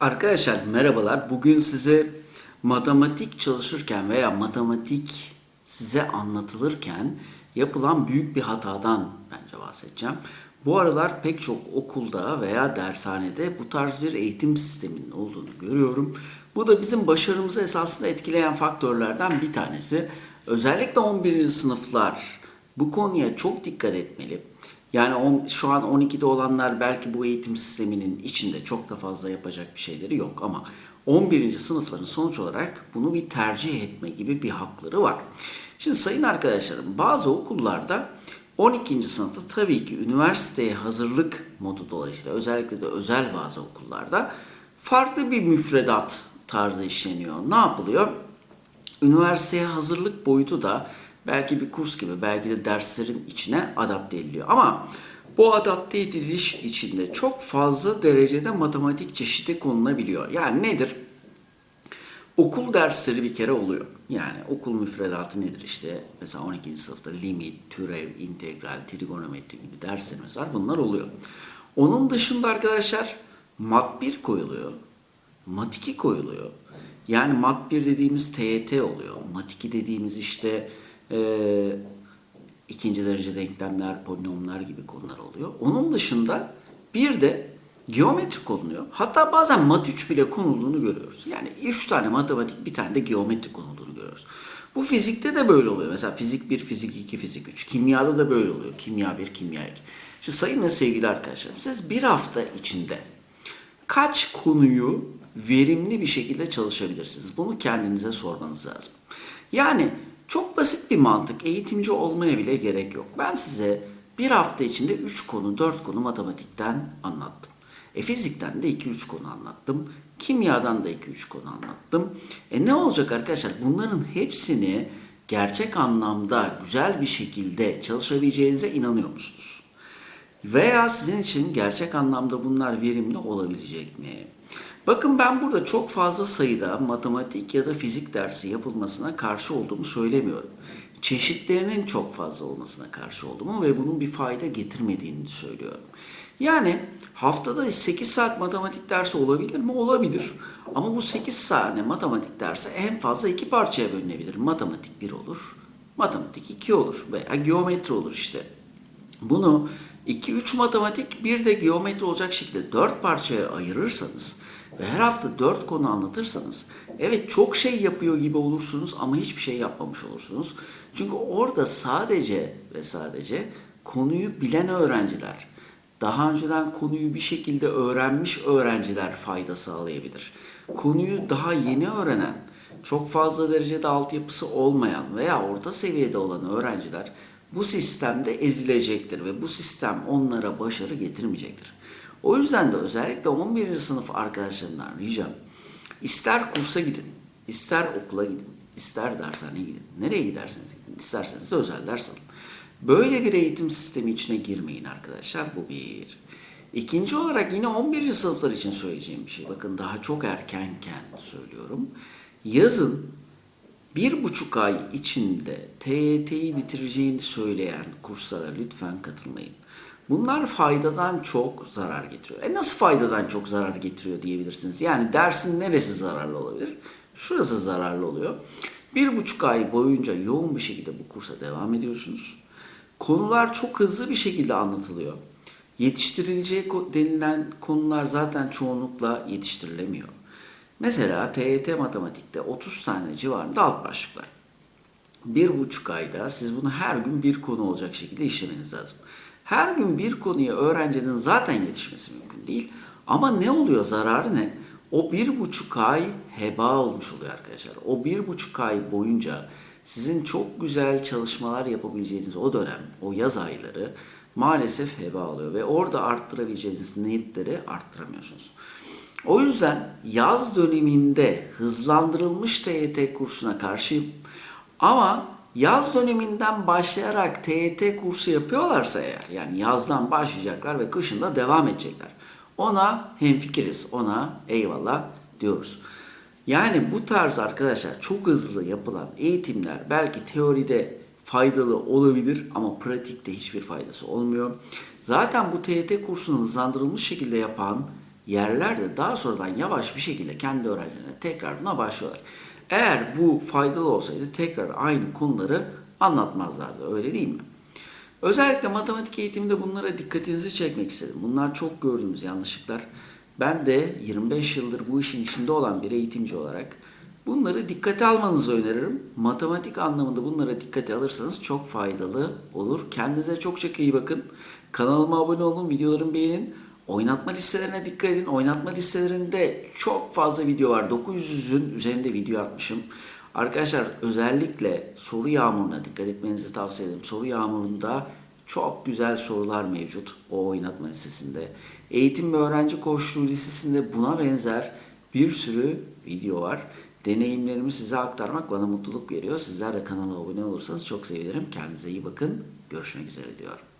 Arkadaşlar merhabalar. Bugün size matematik çalışırken veya matematik size anlatılırken yapılan büyük bir hatadan bence bahsedeceğim. Bu aralar pek çok okulda veya dershanede bu tarz bir eğitim sisteminin olduğunu görüyorum. Bu da bizim başarımızı esasında etkileyen faktörlerden bir tanesi. Özellikle 11. sınıflar bu konuya çok dikkat etmeli. Yani on, şu an 12'de olanlar belki bu eğitim sisteminin içinde çok da fazla yapacak bir şeyleri yok ama 11. sınıfların sonuç olarak bunu bir tercih etme gibi bir hakları var. Şimdi sayın arkadaşlarım bazı okullarda 12. sınıfta tabii ki üniversiteye hazırlık modu dolayısıyla özellikle de özel bazı okullarda farklı bir müfredat tarzı işleniyor. Ne yapılıyor? Üniversiteye hazırlık boyutu da belki bir kurs gibi belki de derslerin içine adapte ediliyor. Ama bu adapte ediliş içinde çok fazla derecede matematik çeşidi konulabiliyor. Yani nedir? Okul dersleri bir kere oluyor. Yani okul müfredatı nedir işte? Mesela 12. sınıfta limit, türev, integral, trigonometri gibi derslerimiz var. Bunlar oluyor. Onun dışında arkadaşlar mat 1 koyuluyor. Mat 2 koyuluyor. Yani mat 1 dediğimiz TYT oluyor. Mat 2 dediğimiz işte e, ikinci derece denklemler, polinomlar gibi konular oluyor. Onun dışında bir de geometri konuluyor. Hatta bazen mat 3 bile konulduğunu görüyoruz. Yani 3 tane matematik, bir tane de geometri konulduğunu görüyoruz. Bu fizikte de böyle oluyor. Mesela fizik 1, fizik 2, fizik 3. Kimyada da böyle oluyor. Kimya 1, kimya 2. Şimdi sayın ve sevgili arkadaşlarım siz bir hafta içinde kaç konuyu verimli bir şekilde çalışabilirsiniz? Bunu kendinize sormanız lazım. Yani çok basit bir mantık. Eğitimci olmaya bile gerek yok. Ben size bir hafta içinde 3 konu, 4 konu matematikten anlattım. E fizikten de 2-3 konu anlattım. Kimyadan da 2-3 konu anlattım. E ne olacak arkadaşlar? Bunların hepsini gerçek anlamda güzel bir şekilde çalışabileceğinize inanıyor musunuz? Veya sizin için gerçek anlamda bunlar verimli olabilecek mi? Bakın ben burada çok fazla sayıda matematik ya da fizik dersi yapılmasına karşı olduğumu söylemiyorum. Çeşitlerinin çok fazla olmasına karşı olduğumu ve bunun bir fayda getirmediğini söylüyorum. Yani haftada 8 saat matematik dersi olabilir mi? Olabilir. Ama bu 8 tane matematik dersi en fazla iki parçaya bölünebilir. Matematik 1 olur, matematik 2 olur veya geometri olur işte. Bunu 2-3 matematik bir de geometri olacak şekilde 4 parçaya ayırırsanız ve her hafta 4 konu anlatırsanız evet çok şey yapıyor gibi olursunuz ama hiçbir şey yapmamış olursunuz. Çünkü orada sadece ve sadece konuyu bilen öğrenciler, daha önceden konuyu bir şekilde öğrenmiş öğrenciler fayda sağlayabilir. Konuyu daha yeni öğrenen, çok fazla derecede altyapısı olmayan veya orta seviyede olan öğrenciler bu sistemde ezilecektir ve bu sistem onlara başarı getirmeyecektir. O yüzden de özellikle 11. sınıf arkadaşlarından ricam ister kursa gidin, ister okula gidin, ister dershaneye gidin. Nereye giderseniz gidin, isterseniz de özel ders alın. Böyle bir eğitim sistemi içine girmeyin arkadaşlar. Bu bir. İkinci olarak yine 11. sınıflar için söyleyeceğim bir şey. Bakın daha çok erkenken söylüyorum. Yazın bir buçuk ay içinde TYT'yi bitireceğini söyleyen kurslara lütfen katılmayın. Bunlar faydadan çok zarar getiriyor. E nasıl faydadan çok zarar getiriyor diyebilirsiniz. Yani dersin neresi zararlı olabilir? Şurası zararlı oluyor. Bir buçuk ay boyunca yoğun bir şekilde bu kursa devam ediyorsunuz. Konular çok hızlı bir şekilde anlatılıyor. Yetiştirileceği denilen konular zaten çoğunlukla yetiştirilemiyor. Mesela TYT matematikte 30 tane civarında alt başlıklar. Bir buçuk ayda siz bunu her gün bir konu olacak şekilde işlemeniz lazım. Her gün bir konuya öğrencinin zaten yetişmesi mümkün değil. Ama ne oluyor zararı ne? O bir buçuk ay heba olmuş oluyor arkadaşlar. O bir buçuk ay boyunca sizin çok güzel çalışmalar yapabileceğiniz o dönem, o yaz ayları maalesef heba oluyor. Ve orada arttırabileceğiniz netleri arttıramıyorsunuz. O yüzden yaz döneminde hızlandırılmış TYT kursuna karşıyım. Ama yaz döneminden başlayarak TYT kursu yapıyorlarsa eğer, yani yazdan başlayacaklar ve kışında devam edecekler. Ona hemfikiriz, ona eyvallah diyoruz. Yani bu tarz arkadaşlar çok hızlı yapılan eğitimler belki teoride faydalı olabilir ama pratikte hiçbir faydası olmuyor. Zaten bu TYT kursunu hızlandırılmış şekilde yapan yerler de daha sonradan yavaş bir şekilde kendi öğrencilerine tekrar buna başlıyorlar. Eğer bu faydalı olsaydı tekrar aynı konuları anlatmazlardı. Öyle değil mi? Özellikle matematik eğitiminde bunlara dikkatinizi çekmek istedim. Bunlar çok gördüğümüz yanlışlıklar. Ben de 25 yıldır bu işin içinde olan bir eğitimci olarak bunları dikkate almanızı öneririm. Matematik anlamında bunlara dikkate alırsanız çok faydalı olur. Kendinize çok çok iyi bakın. Kanalıma abone olun, videolarımı beğenin. Oynatma listelerine dikkat edin. Oynatma listelerinde çok fazla video var. 900'ün üzerinde video atmışım. Arkadaşlar özellikle soru yağmuruna dikkat etmenizi tavsiye ederim. Soru yağmurunda çok güzel sorular mevcut o oynatma listesinde. Eğitim ve öğrenci koçluğu listesinde buna benzer bir sürü video var. Deneyimlerimi size aktarmak bana mutluluk veriyor. Sizler de kanala abone olursanız çok sevinirim. Kendinize iyi bakın. Görüşmek üzere diyorum.